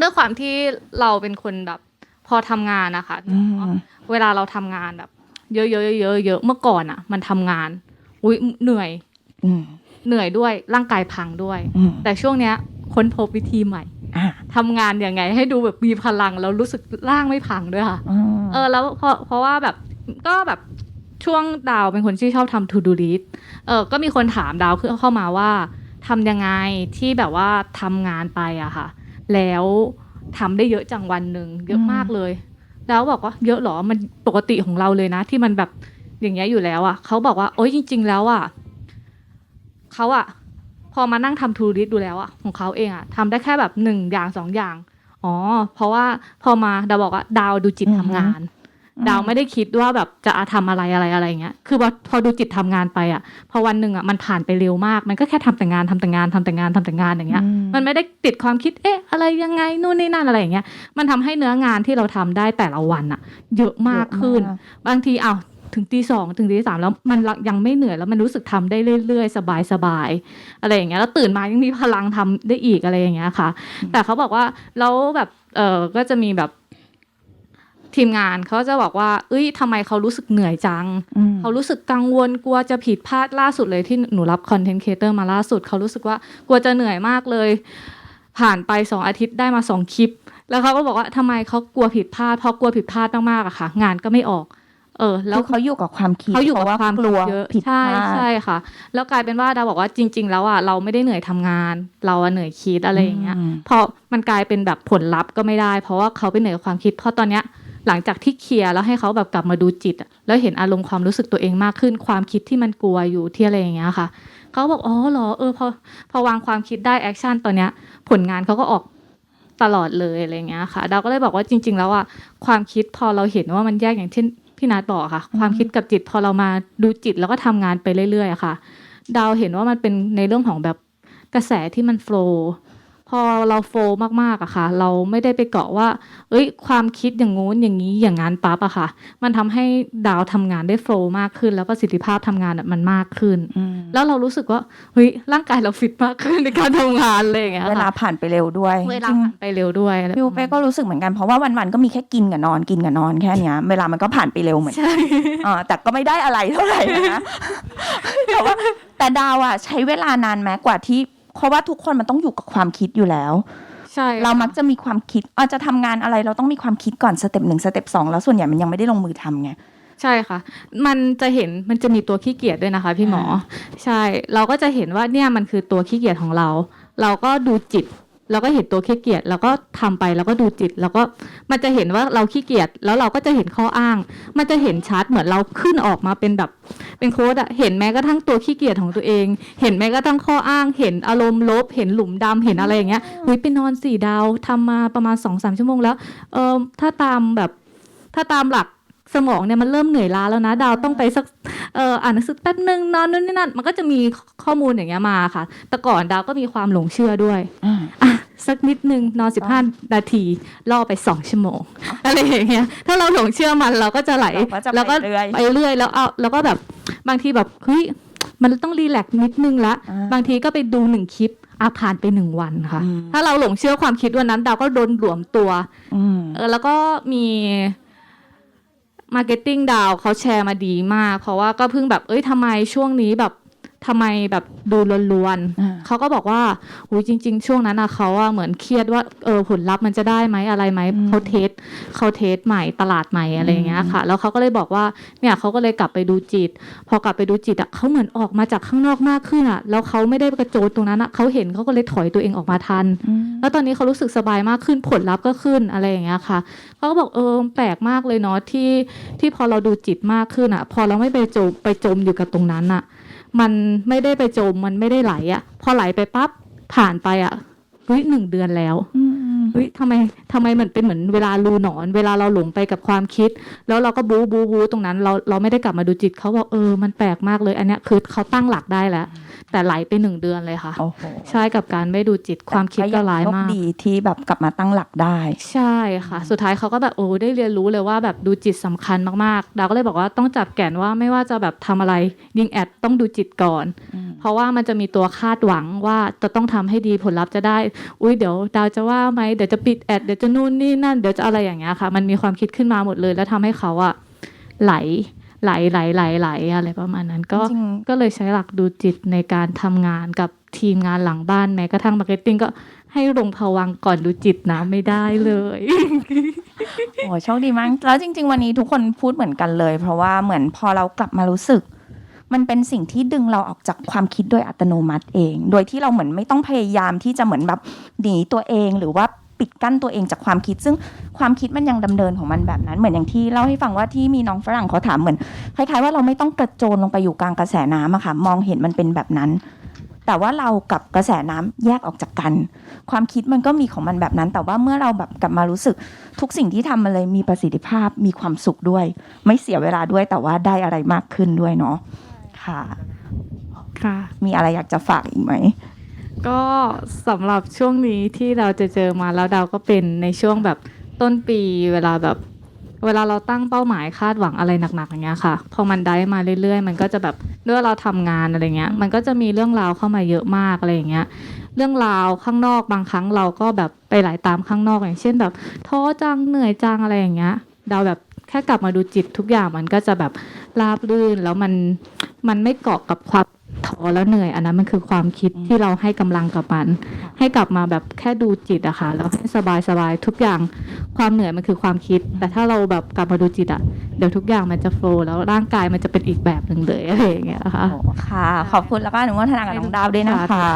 ด้วยความที่เราเป็นคนแบบพอทำงานนะคะอืมเวลาเราทำงานแบบ เยอะๆเยอะๆเยอะๆเมื่อก่อนอะ มันทำงาน อุ้ยเหนื่อยอืมเหนื่อยด้วยร่างกายพังด้วยอืมแต่ช่วงเนี้ยค้นพบวิธีใหม่อะทำงานยังไง ให้ดูแบบมีพลังแล้วรู้สึกร่างไม่พังด้วยค่ะอืมเออ แล้วเพราะเพราะว่าแบบก็แบบช่วงดาวเป็นคนที่ชอบทำ to do list เออก็มีคนถามดาวขึ้นเข้ามาว่าทำยังไงที่แบบว่าทำงานไปอะค่ะ แล้วทำได้เยอะจังวันหนึ่งเยอะมากเลย แล้วบอกว่าเยอะเหรอมันปกติของเราเลยนะ ที่มันแบบอย่างเงี้ยอยู่แล้วอะเขาบอกว่าโอ๊ยจริง ๆ แล้วอะเขาอะพอมานั่งทำ to do list ดูแล้วอะของเขาเองอะทำได้แค่แบบหนึ่งอย่างสองอย่างอ๋อ เพราะว่าพอมาดาวบอกว่าดาวดูจิตทำงาน ดาวไม่ได้คิดว่าแบบจะทำอะไรอะไรอะไรอย่างเงี้ย คือพอพอดูจิตทำงานไปอะ พอวันหนึ่งอะมันผ่านไปเร็วมาก มันก็แค่ทำแต่งานทำแต่งานทำแต่งานทำแต่งานอย่างเงี้ยอืมันไม่ได้ติดความคิด เอ๊ะ อะไรยังไง นู่นนี่นั่นอะไรอย่างเงี้ย มันทำให้เนื้องานที่เราทำได้แต่ละวันอะ เยอะมากขึ้นเยอะมากบางทีเอาวถึงตีสองถึงตีสามแล้วมันยังไม่เหนื่อยแล้วมันรู้สึกทำได้เรื่อยๆ สบายๆอะไรอย่างเงี้ยแล้วตื่นมายังมีพลังทำได้อีกอะไรอย่างเงี้ยค่ะ แต่เขาบอกว่าแล้วแบบเออก็จะมีแบบ ทีมงานเขาจะบอกว่า เอ้ยทำไมเขารู้สึกเหนื่อยจังอืมเขารู้สึกกังวลกลัวจะผิดพลาดล่าสุดเลยที่หนูรับคอนเทนต์ครีเอเตอร์มาล่าสุด เขารู้สึกว่ากลัวจะเหนื่อยมากเลย ผ่านไปสองอาทิตย์ได้มาสองคลิป แล้วเขาก็บอกว่าทำไมเขากลัวผิดพลาดเพราะกลัวผิดพลาดมากๆอะค่ะ งานก็ไม่ออก เออ แล้แล้ววเขาอยู่กับความคิดเขาอยู่กับพระความกลัวเยอะผิดพใช่ลาดใช่ค่ะ แล้วกลายเป็นว่าดาวบอกว่าจริง ๆ แล้วอะเราไม่ได้เหนื่อยทำงาน เราอะเหนื่อยคิดอะไรอย่างเงี้ยอืมพอมันกลายเป็นแบบผลลัพธ์ก็ไม่ได้ เพราะว่าเขาไปเหนื่อยกับความคิด เพราะตอนเนี้ย หลังจากที่เคลียร์แล้วให้เขาแบบกลับมาดูจิตอะแล้วเห็นอารมณ์ความรู้สึกตัวเองมากขึ้น ความคิดที่มันกลัวอยู่ที่อะไรอย่างเงี้ยค่ะเขาบอกอ๋อเหรอเออพอพอวางความคิดได้แอคชั่นตอนเนี้ยผลงานเขาก็ออกตลอดเลยอะไรอย่างเงี้ยค่ะดาวก็เลยบอกว่าจริง ๆ แล้วอะความคิดพอเราเห็นว่ามันแยกอย่างที่พี่นัทบอกอะค่ะ ความคิดกับจิตพอเรามาดูจิตแล้วก็ทำงานไปเรื่อยๆอะค่ะ ดาวเห็นว่ามันเป็นในเรื่องของแบบกระแสที่มันโฟล์ พอเราโฟล์มากๆอะค่ะ เราไม่ได้ไปเกาะว่า เอ้ย ความคิดอย่างงู้นอย่างนี้อย่างนั้นปั๊บอะค่ะ มันทำให้ดาวทำงานได้โฟล์มากขึ้น แล้วประสิทธิภาพทำงานอะมันมากขึ้นอืมแล้วเรารู้สึกว่าเฮ้ยร่างกายเราฟิตมากขึ้นในการทำงานเลยอย่างเงี้ยเวลาค่ะผ่านไปเร็วด้วยเวลาผ่านไปเร็วด้วยอะไรพี่อูเป้ก็รู้สึกเหมือนกันเพราะว่าวันๆก็มีแค่กินกับนอนกินกับนอนแค่เนี้ย เวลามันก็ผ่านไปเร็วเหมือนกันใช่อ่าแต่ก็ไม่ได้อะไรเท่าไหร่นะแต่ว่าแต่ดาวอะใช้เวลานานไหมกว่าที่ เพราะว่าทุกคนมันต้องอยู่กับความคิดอยู่แล้ว ใช่เรามักจะมีความคิดอาจจะทำงานอะไรเราต้องมีความคิดก่อนสเต็ปหนึ่งสเต็ปสองแล้วส่วนใหญ่มันยังไม่ได้ลงมือทำไง ใช่ค่ะ มันจะเห็นมันจะมีตัวขี้เกียจด้วยนะคะ พี่หมออ่าใช่ เราก็จะเห็นว่าเนี่ยมันคือตัวขี้เกียจของเรา เราก็ดูจิต เราก็เห็นตัวขี้เกียจแล้วก็ทำไปแล้วก็ดูจิต แล้วก็มันจะเห็นว่าเราขี้เกียจแล้วเราก็จะเห็นข้ออ้าง มันจะเห็นชัดเหมือนเราขึ้นออกมาเป็นแบบ เป็นโค้ดอะเห็นแม้กระทั่งตัวขี้เกียจของตัวเอง เห็นแม้กระทั่งข้ออ้าง เห็นอารมณ์ลบ เห็นหลุมดำเห็นอะไรอย่างเงี้ยเฮ้ยไปนอนสี่ดาวทำมาประมาณสองสามชั่วโมงแล้วเออถ้าตามแบบถ้าตามหลักสมองเนี่ยมันเริ่มเหนื่อยล้าแล้วนะ ดาวต้องไปสักเอออ่านหนังสือแป๊บนึงนอนนู่นนี่นั่นมันก็จะมี ข้อมูลอย่างเงี้ยมาค่ะ แต่ก่อนดาวก็มีความหลงเชื่อด้วยอ่า อะสักนิดนึงนอนสิบห้านาทีล่อไปสองชั่วโมงอะไรอย่างเงี้ยถ้าเราหลงเชื่อมันเราก็จะไหลเราก็จะแล้วก็ไปเรื่อยไปเรื่อยแล้วเอาแล้วก็แบบบางทีแบบเฮ้ยมันต้องรีแลกซ์นิดนึงละอ่า บางทีก็ไปดูหนึ่งคลิปอาผ่านไปหนึ่งวันค่ะ อืมถ้าเราหลงเชื่อความคิดวันนั้นดาวก็โดนหลวมตัว อืม เออแล้วก็มีมาร์เก็ตติ้งดาวเขาแชร์มาดีมาก เพราะว่าก็เพิ่งแบบเอ้ยทำไมช่วงนี้แบบ ทำไมแบบดูล้วนอ่าๆเขาก็บอกว่าอุยจริง ๆ ช่วงนั้นอะเขาอะเหมือนเครียดว่าเออผลลัพธ์มันจะได้ไหมอะไรไหมเขาเทสเขาเทสใหม่ตลาดใหม่อะไรอย่างเงี้ยค่ะ แล้วเขาก็เลยบอกว่าเนี่ยเขาก็เลยกลับไปดูจิต พอกลับไปดูจิตอะเขาเหมือนออกมาจากข้างนอกมากขึ้นอะแล้วเขาไม่ได้กระโจนตรงนั้นอะเขาเห็นเขาก็เลยถอยตัวเองออกมาทันอืมแล้วตอนนี้เขารู้สึกสบายมากขึ้นผลลัพธ์ก็ขึ้นอะไรอย่างเงี้ยค่ะเขาก็บอกเออแปลกมากเลยเนาะที่ที่พอเราดูจิตมากขึ้นอะพอเราไม่ไปจมไปจมอยู่กับตรงนั้นอะ มันไม่ได้ไปจมมันไม่ได้ไหลอะ พอไหลไปปั๊บผ่านไปอะเฮ้ยหนึ่งเดือนแล้วอืมเฮ้ยทำไมทำไมมันเป็นเหมือนเวลารูหนอน เวลาเราหลงไปกับความคิด แล้วเราก็บูบูบูตรงนั้น เราเราไม่ได้กลับมาดูจิตเขาบอกเออมันแปลกมากเลย อันเนี้ยคือเขาตั้งหลักได้แล้ว แต่ไหลไปหนึ่งเดือนเลยค่ะ โอ้โหใช่กับการไม่ดูจิตความคิดก็ร้ายมากโชคดีที่แบบกลับมาตั้งหลักได้ ใช่ค่ะ สุดท้ายเขาก็แบบโอ้ได้เรียนรู้เลยว่าแบบดูจิตสำคัญมากๆ ดาวก็เลยบอกว่าต้องจับแก่นว่าไม่ว่าจะแบบทำอะไรยิงแอดต้องดูจิตก่อน เพราะว่ามันจะมีตัวคาดหวังว่าจะต้องทำให้ดีผลลัพธ์จะได้ อุ้ยเดี๋ยวดาวจะว่าไหมเดี๋ยวจะปิดแอดเดี๋ยวจะนู่นนี่นั่นเดี๋ยวจะอะไรอย่างเงี้ยค่ะ มันมีความคิดขึ้นมาหมดเลย แล้วทำให้เขาอะไหล ไหลไหลไหลไหลอะไรประมาณนั้น ก็จริงก็เลยใช้หลักดูจิตในการทำงานกับทีมงานหลังบ้านแม้กระทั่งมาร์เก็ตติ้งก็ให้ลงพวังค์ก่อนดูจิตนะไม่ได้เลยโอ้โชคดีมากแล้วจริง ๆ วันนี้ทุกคนพูดเหมือนกันเลย เพราะว่าเหมือนพอเรากลับมารู้สึก มันเป็นสิ่งที่ดึงเราออกจากความคิดโดยอัตโนมัติเอง โดยที่เราเหมือนไม่ต้องพยายามที่จะเหมือนแบบหนีตัวเองหรือว่า ปิดกั้นตัวเองจากความคิด ซึ่งความคิดมันยังดำเนินของมันแบบนั้น เหมือนอย่างที่เล่าให้ฟังว่าที่มีน้องฝรั่งเขาถามเหมือนคล้ายๆว่าเราไม่ต้องกระโจนลงไปอยู่กลางกระแสน้ำอะค่ะมองเห็นมันเป็นแบบนั้น แต่ว่าเรากับกระแสน้ำแยกออกจากกัน ความคิดมันก็มีของมันแบบนั้น แต่ว่าเมื่อเราแบบกลับมารู้สึกทุกสิ่งที่ทำมันเลยมีประสิทธิภาพมีความสุขด้วย ไม่เสียเวลาด้วยแต่ว่าได้อะไรมากขึ้นด้วยเนาะค่ะ ค่ะ มีอะไรอยากจะฝากอีกไหม ก็สำหรับช่วงนี้ที่เราจะเจอมาแล้วดาวก็เป็นในช่วงแบบต้นปีเวลาแบบเวลาเราตั้งเป้าหมายคาดหวังอะไรหนักๆอย่างเงี้ยค่ะ พอมันได้มาเรื่อยๆ มันก็จะแบบด้วยเราทำงานอะไรเงี้ย มันก็จะมีเรื่องราวเข้ามาเยอะมากอะไรอย่างเงี้ย เรื่องราวข้างนอกบางครั้งเราก็แบบไปไหลตามข้างนอกอย่างเช่นแบบท้อจังเหนื่อยจังอะไรอย่างเงี้ย ดาวแบบแค่กลับมาดูจิตทุกอย่างมันก็จะแบบราบรื่นแล้วมันมันไม่เกาะกับความ ท้อแล้วเหนื่อย อันนั้นมันคือความคิดที่เราให้กำลังกับมัน ให้กลับมาแบบแค่ดูจิตอะค่ะแล้วให้สบายสบายๆทุกอย่างความเหนื่อยมันคือความคิด แต่ถ้าเราแบบกลับมาดูจิตอะเดี๋ยวทุกอย่างมันจะโฟล์แล้วร่างกายมันจะเป็นอีกแบบหนึ่งเลยอะไรอย่างเงี้ยค่ะค่ะ ขอบคุณแล้วก็อนุโมทนากับน้องดาวด้วยนะคะ